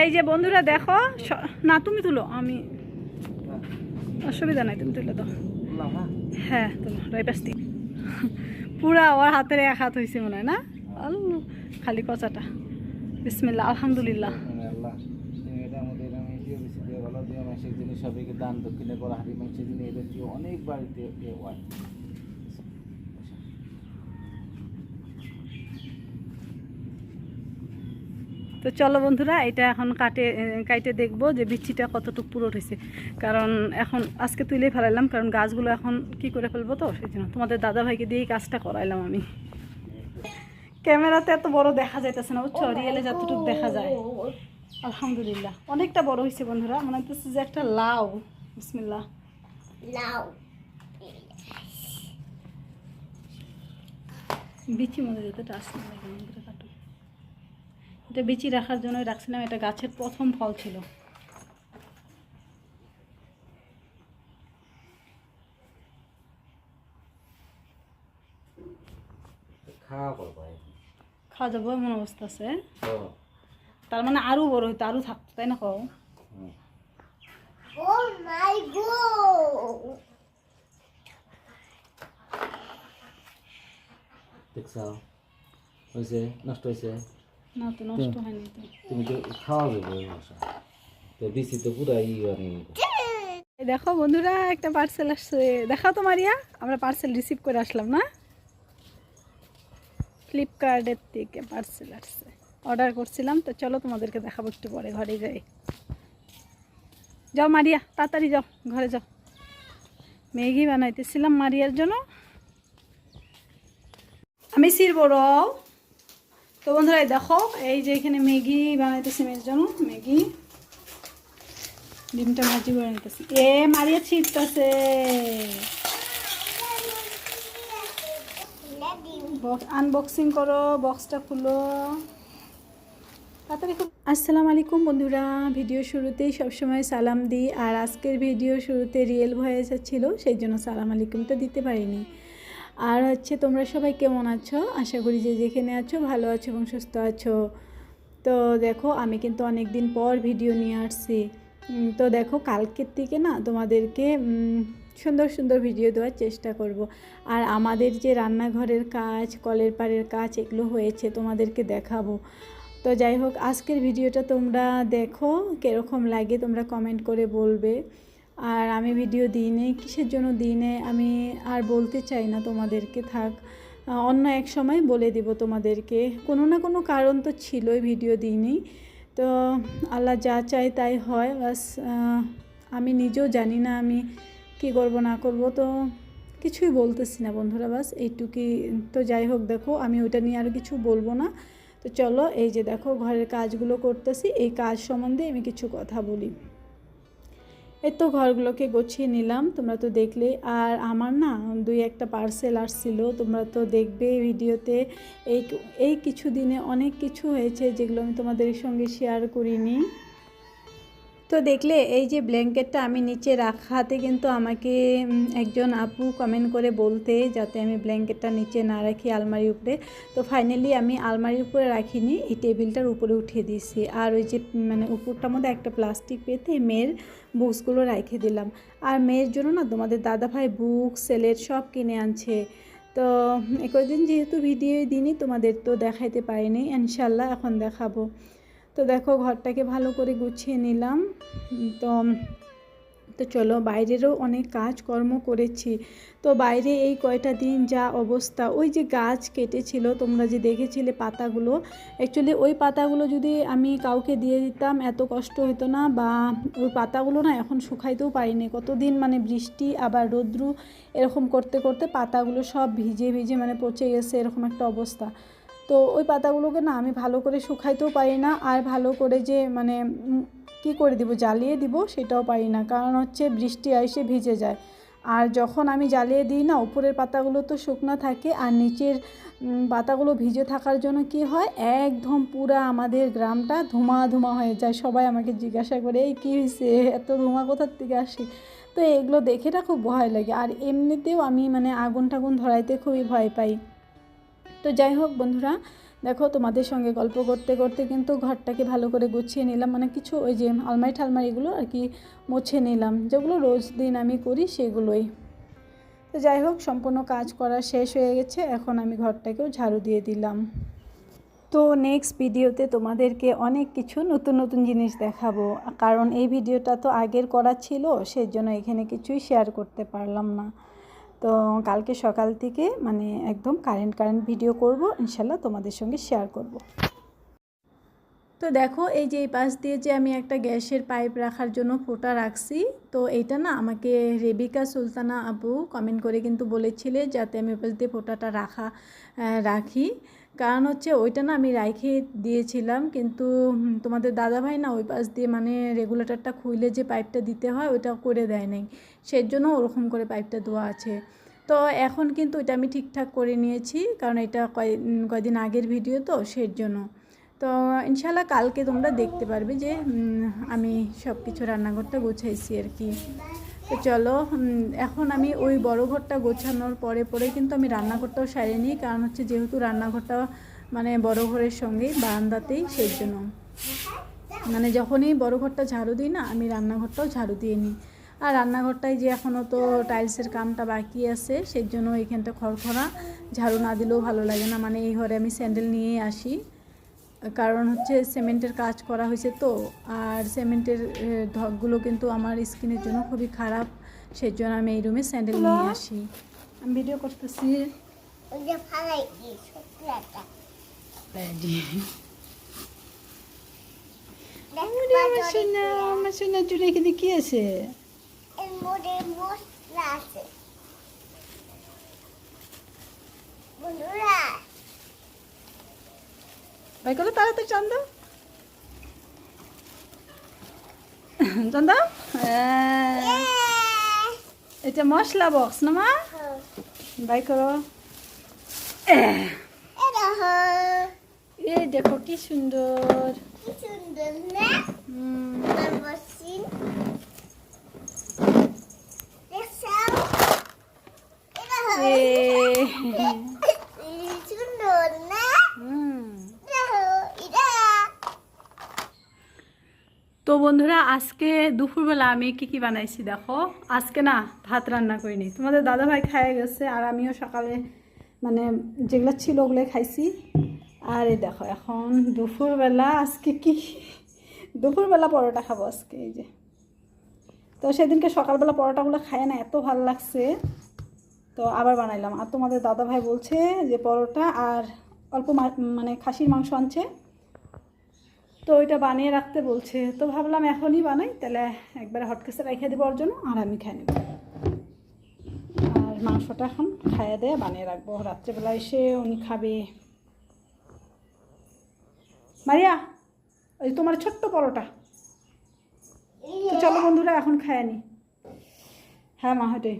এই যে বন্ধুরা, দেখো না, তুমি তুলো, আমি অসুবিধা নাই, তুমি তুলে দাও। হ্যাঁ তুলো রাইপাস্তি পুরা ওর হাতের এক হাত হয়েছে মনে হয়, না? খালি কচাটা। বিসমিল্লা আলহামদুলিল্লাহ। সবাইকে দান দক্ষিণে করা হাড়ি মাংসের জিনিস এটা দিয়ে অনেক বাড়িতে হয়। তো চলো বন্ধুরা এটা এখন কাটে কাইটে দেখব যে বিচ্ছিটা কতটুকু পুরো হয়েছে কারণ এখন আজকে তুলেই ফেলাইলাম কারণ গাছগুলো এখন কি করে ফেলব তো সেই জন্য তোমাদের দাদা ভাইকে দিয়েই কাজটা করাইলাম আমি। ক্যামেরাতে এত বড় দেখা যাইতেছে না বুঝছ? রিয়েলে যতটুকু দেখা যায়। আলহামদুলিল্লাহ। অনেকটা বড় হয়েছে বন্ধুরা মনে হচ্ছে যে একটা লাউ। বিসমিল্লাহ। লাউ। বিচি মধ্যে যেতে টাচ না লাগে এমন করে কাটো এটা বিচি রাখার জন্য রাখছিলাম এটা গাছের প্রথম ফল ছিল। খাওয়া যাব এমন অবস্থা আছে। তার মানে আরও বড় হইতো আরও থাকতো তাই না কও? হুম। ও মাই গড দেখছ? হয়েছে নষ্ট হয়েছে? না তো নষ্ট হয়নি তো। তুমি তো খাওয়া যাবে ওই মাসে তো দিছি তো পুরা ই দেখো বন্ধুরা একটা পার্সেল আসছে। দেখাও তো মারিয়া আমরা পার্সেল রিসিভ করে আসলাম না? ফ্লিপকার্টের থেকে পার্সেল আসছে। অর্ডার করছিলাম তো চলো তোমাদেরকে দেখাবো একটু পরে ঘরে যাই। যাও মারিয়া তাড়াতাড়ি যাও ঘরে যাও। ম্যাগি বানাইতেছিলাম মারিয়ার জন্য। আমি সির বড় তো বন্ধুরা দেখো, এই যে এখানে ম্যাগি বানাইতেছি মেয়ের জন্য, ম্যাগি। ডিমটা ভাজি করে নিতেছি। এ, মারিয়া ছিটতেছে। বক্স আনবক্সিং করো বক্সটা খুলো। তাড়াতাড়ি আসসালামু আলাইকুম বন্ধুরা, ভিডিও শুরুতেই সবসময় সালাম দিই। আর আজকের ভিডিও শুরুতে রিয়েল ভয়েস ছিল, সেই জন্য সালাম আলাইকুমটা দিতে পারিনি। আর হচ্ছে তোমরা সবাই কেমন আছো? আশা করি যে যেখানে আছো ভালো আছো এবং সুস্থ আছো। তো দেখো, আমি কিন্তু অনেক দিন পর ভিডিও নিয়ে আসছি। তো দেখো, কালকের থেকে না তোমাদেরকে সুন্দর সুন্দর ভিডিও দেওয়ার চেষ্টা করব। আর আমাদের যে রান্নাঘরের কাজ, কলের পাড়ের কাজ, এগুলো হয়েছে তোমাদেরকে দেখাবো। তো যাই হোক, আজকের ভিডিওটা তোমরা দেখো, কীরকম লাগে তোমরা কমেন্ট করে বলবে। আর আমি ভিডিও দিই নেই কিসের জন্য দিই নেই আমি আর বলতে চাই না তোমাদেরকে, থাক। অন্য এক সময় বলে দিব তোমাদেরকে। কোনো না কোনো কারণ তো ছিলই, ভিডিও দিইনি। তো আল্লাহ যা চায় তাই হয়, বাস আমি নিজেও জানি না আমি কি করব, না করব, তো কিছুই বলতেছি না বন্ধুরা, বাস এইটুকুই তো যাই হোক, দেখো, আমি ওটা নিয়ে আর কিছু বলব না। তো চলো, এই যে দেখো, ঘরের কাজগুলো করতেছি, এই কাজ সম্বন্ধে আমি কিছু কথা বলি। এই তো ঘরগুলোকে গুছিয়ে নিলাম, তোমরা তো দেখলে আর আমার না দুই একটা পার্সেল আসছিল, তোমরা তো দেখবে ভিডিওতে। এই এই কিছু দিনে অনেক কিছু হয়েছে যেগুলো আমি তোমাদের সঙ্গে শেয়ার করিনি। তো দেখলে এই যে ব্ল্যাঙ্কেটটা আমি নিচে রাখাতে কিন্তু আমাকে একজন আপু কমেন্ট করে বলতে যাতে আমি ব্ল্যাঙ্কেটটা নিচে না রাখি আলমারির উপরে। তো ফাইনালি আমি আলমারির উপরে রাখিনি, এই টেবিলটার উপরে উঠিয়ে দিয়েছি। আর ওই যে মানে উপরটার মধ্যে একটা প্লাস্টিক পেতে মেয়ের বুকসগুলো রেখে দিলাম। আর মেয়ের জন্য না তোমাদের দাদাভাই বুক সেলের সব কিনে আনছে। তো এ কদিন যেহেতু ভিডিও দিনই তোমাদের তো দেখাইতে পারিনি। ইনশাল্লাহ এখন দেখাবো। তো দেখো ঘরটাকে ভালো করে গুছিয়ে নিলাম। তো তো চলো বাইরেরও অনেক কাজকর্ম করেছি। তো বাইরে এই কয়টা দিন যা অবস্থা, ওই যে গাছ কেটেছিল, তোমরা যে দেখেছিলে পাতাগুলো অ্যাকচুয়ালি ওই পাতাগুলো যদি আমি কাউকে দিয়ে দিতাম, এত কষ্ট হতো না বা ওই পাতাগুলো না এখন শুকাইতেও পারিনি। কতদিন মানে বৃষ্টি আবার রৌদ্রু এরকম করতে করতে পাতাগুলো সব ভিজে ভিজে মানে পচে গেছে, এরকম একটা অবস্থা। তো ওই পাতাগুলোকে না আমি ভালো করে শুকাইতেও পারি না আর ভালো করে যে মানে কি করে দিব, জ্বালিয়ে দিব সেটাও পারি না। কারণ হচ্ছে বৃষ্টি এসে ভিজে যায়। আর যখন আমি জ্বালিয়ে দিই না, উপরের পাতাগুলো তো শুকনো থাকে আর নিচের পাতাগুলো ভিজে থাকার জন্য কি হয়, একদম পুরা আমাদের গ্রামটা ধুমা ধুমা হয়ে যায়। সবাই আমাকে জিজ্ঞাসা করে, এই কী হয়েছে এত ধুমা কোথার থেকে আসে? তো এগুলো দেখে না খুব ভয় লাগে। আর এমনিতেও আমি মানে আগুন টাগুন ধরাইতে খুবই ভয় পাই। তো যাই হোক বন্ধুরা, দেখো তোমাদের সঙ্গে গল্প করতে করতে কিন্তু ঘরটাকে ভালো করে গুছিয়ে নিলাম। মানে কিছু ওই যে আলমারি ঠালমারিগুলো আর কি মুছে নিলাম। যেগুলো রোজ দিন আমি করি সেগুলোই। তো যাই হোক, সম্পূর্ণ কাজ করা শেষ হয়ে গেছে। এখন আমি ঘরটাকেও ঝাড়ু দিয়ে দিলাম। তো নেক্সট ভিডিওতে তোমাদেরকে অনেক কিছু নতুন নতুন জিনিস দেখাবো। কারণ এই ভিডিওটা তো আগের করা ছিল সেই জন্য এখানে কিছুই শেয়ার করতে পারলাম না। তো কালকে সকাল থেকে মানে একদম কারেন্ট কারেন্ট ভিডিও করব ইনশাল্লাহ তোমাদের সঙ্গে শেয়ার করব। তো দেখো, এই যে এই পাশ দিয়ে যে আমি একটা গ্যাসের পাইপ রাখার জন্য ফোটা রাখছি, তো এইটা না আমাকে রেবিকা সুলতানা আবু কমেন্ট করে কিন্তু বলেছিলে যাতে আমি ওপাশ দিয়ে ফোটাটা রাখা রাখি। কারণ হচ্ছে ওইটা না আমি রাইখে দিয়েছিলাম, কিন্তু তোমাদের দাদাভাই না ওই পাশ দিয়ে মানে রেগুলেটরটা খুলে যে পাইপটা দিতে হয় ওইটা করে দেয় নাই সেই জন্য ওরকম করে পাইপটা দেওয়া আছে। তো এখন কিন্তু এটা আমি ঠিকঠাক করে নিয়েছি, কারণ এটা কয়, কয়দিন আগের ভিডিও তো সেই জন্য তো ইনশাল্লাহ কালকে তোমরা দেখতে পারবে যে আমি সব কিছু রান্নাঘরটা গোছাইছি আর কি। তো চলো এখন আমি ওই বড় ঘরটা গোছানোর পরে পরে কিন্তু আমি রান্নাঘরটাও সারিয়ে নিই, কারণ হচ্ছে যেহেতু রান্নাঘরটা মানে বড় ঘরের সঙ্গেই বারান্দাতেই সেই জন্য। মানে যখনই বড় ঘরটা ঝাড়ু দিই না, আমি রান্নাঘরটাও ঝাড়ু দিয়ে নিই। আর রান্নাঘরটায় যে এখনও তো টাইলসের কামটা বাকি আছে, সেই জন্য এখানটা খড়খড়া, ঝাড়ু না দিলেও ভালো লাগে না। মানে এই ঘরে আমি স্যান্ডেল নিয়েই আসি। কারণ হচ্ছে সিমেন্টের কাজ করা হয়েছে তো আর সিমেন্টের ধকগুলো কিন্তু আমার স্কিনের জন্য খুবই খারাপ সেই জন্য আমি এই রুমে স্যান্ডেল নিয়ে আসি। আমি ভিডিও করতেছি। আমার সোনা এখানে কি আছে? বন্ধুরা ভাই কত তাড়াতাড়ি চন্দ চন্দ? হ্যাঁ। এটা মশলা বক্স না মা? বাই করো। এই দেখো কি সুন্দর। কি সুন্দর না হুম, আমার মশিন দেখছ এটা হ্যাঁ এ, এই সুন্দর না হুম। দেখো এটা তো বন্ধুরা, আজকে দুপুরবেলা আমি কি কি বানাইছি দেখো। আজকে না, ভাত রান্না করিনি। তোমাদের দাদাভাই খাইয়ে গেছে আর আমিও সকালে মানে যেগুলো ছিল ওগুলো খাইছি। আর এই দেখো, এখন দুপুরবেলা আজকে কি? দুপুরবেলা পরোটা খাব আজকে, এই যে। তো সেদিনকে সকালবেলা পরোটাগুলো খায় না এত ভালো লাগছে। তো আবার বানাইলাম। আর তোমাদের দাদাভাই বলছে যে পরোটা আর অল্প মানে খাসির মাংস আনছে। তো ওইটা বানিয়ে রাখতে বলছে। তো ভাবলাম এখনই বানাই, তাহলে একবারে হটকেসে রেখে দেবো ওর জন্য, আর আমি খাই নেব। আর মাংসটা এখন খাইয়ে দিয়ে বানিয়ে রাখব। রাত্রেবেলা এসে উনি খাবে। মারিয়া ওই তোমার ছোট্ট পরোটা। চলো বন্ধুরা, এখন খায় নি। হ্যাঁ মা হেঁটে